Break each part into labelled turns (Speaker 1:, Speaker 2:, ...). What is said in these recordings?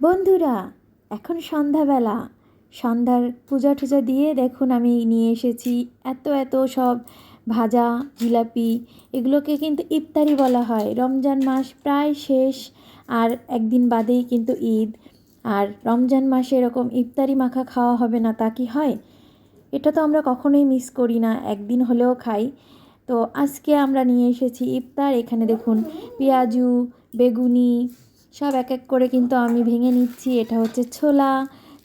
Speaker 1: বন্ধুরা, এখন সন্ধ্যাবেলা। সন্ধ্যার পূজা টুজা দিয়ে দেখুন আমি নিয়ে এসেছি এত এত সব ভাজা, জিলাপি, এগুলোকে কিন্তু ইফতারি বলা হয়। রমজান মাস প্রায় শেষ আর একদিন বাদেই কিন্তু ঈদ। আর রমজান মাসে এরকম ইফতারি মাখা খাওয়া হবে না, তা কি হয়? এটা তো আমরা কখনোই মিস করি না, একদিন হলেও খাই। তো আজকে আমরা নিয়ে এসেছি ইফতার। এখানে দেখুন পেঁয়াজু, বেগুনি সব এক এক করে কিন্তু আমি ভেঙে নিচ্ছি। এটা হচ্ছে ছোলা।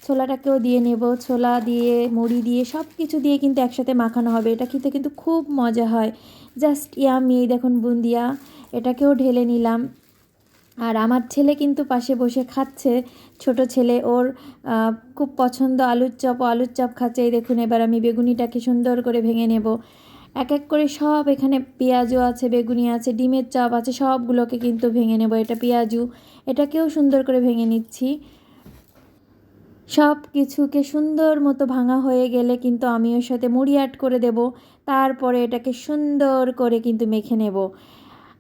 Speaker 1: ছোলাটাকেও দিয়ে নেব। ছোলা দিয়ে, মুড়ি দিয়ে সব কিছু দিয়ে কিন্তু একসাথে মাখানো হবে। এটা খেতে কিন্তু খুব মজা হয়। জাস্ট ইয়ামি, এই দেখুন বুন্দিয়া। এটাকেও ঢেলে নিলাম। আর আমার ছেলে কিন্তু পাশে বসে খাচ্ছে। ছোট ছেলে, ওর খুব পছন্দ আলুর চপ। ও আলুর চপ খাচ্ছে। এই দেখুন, এবার আমি বেগুনিটাকে সুন্দর করে ভেঙে নেব। এক এক করে সব এখানে পেঁয়াজও আছে, বেগুনি আছে, ডিমের চপ আছে, সবগুলোকে কিন্তু ভেঙে নেব এটা পেঁয়াজু। এটাকেও সুন্দর করে ভেঙে নিচ্ছি। সব কিছুকে সুন্দর মতো ভাঙা হয়ে গেলে কিন্তু আমি ওর সাথে মুড়ি অ্যাড করে দেব। তারপরে এটাকে সুন্দর করে কিন্তু মেখে নেব।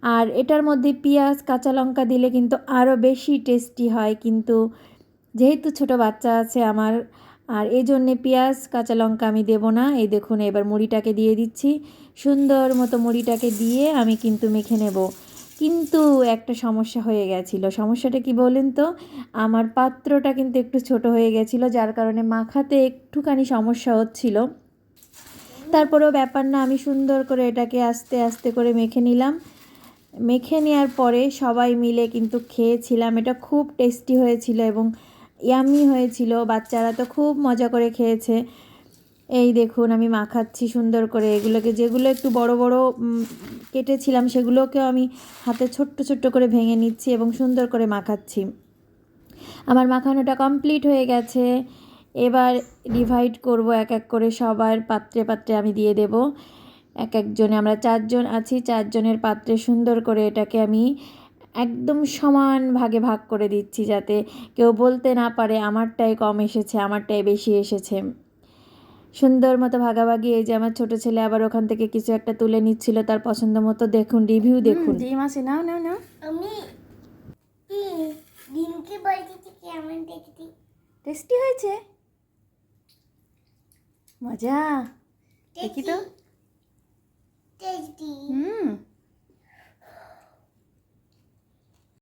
Speaker 1: আর এটার মধ্যে পেঁয়াজ, কাঁচা লঙ্কা দিলে কিন্তু আরও বেশি টেস্টি হয়। কিন্তু যেহেতু ছোট বাচ্চা আছে আমার আর এই জন্যে পেঁয়াজ, কাঁচা লঙ্কা আমি দেবো না। এই দেখুন, এবার মুড়িটাকে দিয়ে দিচ্ছি। সুন্দর মতো মুড়িটাকে দিয়ে আমি কিন্তু মেখে নেব। কিন্তু একটা সমস্যা হয়ে গেছিল। সমস্যাটা কি বলেন তো? আমার পাত্রটা কিন্তু একটু ছোট হয়ে গেছিল, যার কারণে মাখাতে একটুখানি সমস্যা হচ্ছিল। তারপরেও ব্যাপার না, আমি সুন্দর করে এটাকে আস্তে আস্তে করে মেখে নিলাম। মেখে নেওয়ার পরে সবাই মিলে কিন্তু খেয়েছিলাম। এটা খুব টেস্টি হয়েছিল এবং ইয়ামি হয়েছিল, বাচ্চারা তো খুব মজা করে খেয়েছে। এই দেখুন, আমি মাখাচ্ছি সুন্দর করে এগুলোকে, যেগুলো একটু বড় বড় কেটেছিলাম সেগুলোকেও আমি হাতে ছোট্ট ছোট্ট করে ভেঙে নিচ্ছি এবং সুন্দর করে মাখাচ্ছি। আমার মাখানোটা কমপ্লিট হয়ে গেছে। এবার ডিভাইড করব এক এক করে সবার, পাত্রে পাত্রে আমি দিয়ে দেব। এক একজনে, আমরা চারজন আছি, চারজনের পাত্রে সুন্দর করে এটাকে আমি একদম সমান ভাগে ভাগ করে দিচ্ছি যাতে কেউ বলতে না পারে আমারটাই কম এসেছে আমারটাই বেশি এসেছে। সুন্দর মতো ভাগাভাগি এই যে আমার ছোট ছেলে আবার ওখান থেকে কিছু একটা তুলে নিচ্ছিল তার পছন্দ মতো দেখুন রিভিউ দেখুন।
Speaker 2: আছে নাও নাও নাও।
Speaker 3: আমি কি ডিমকে বলছি কেমন দেখতে?
Speaker 2: টেস্টি হয়েছে। মজা। দেখি তো।
Speaker 3: টেস্টি
Speaker 2: হুম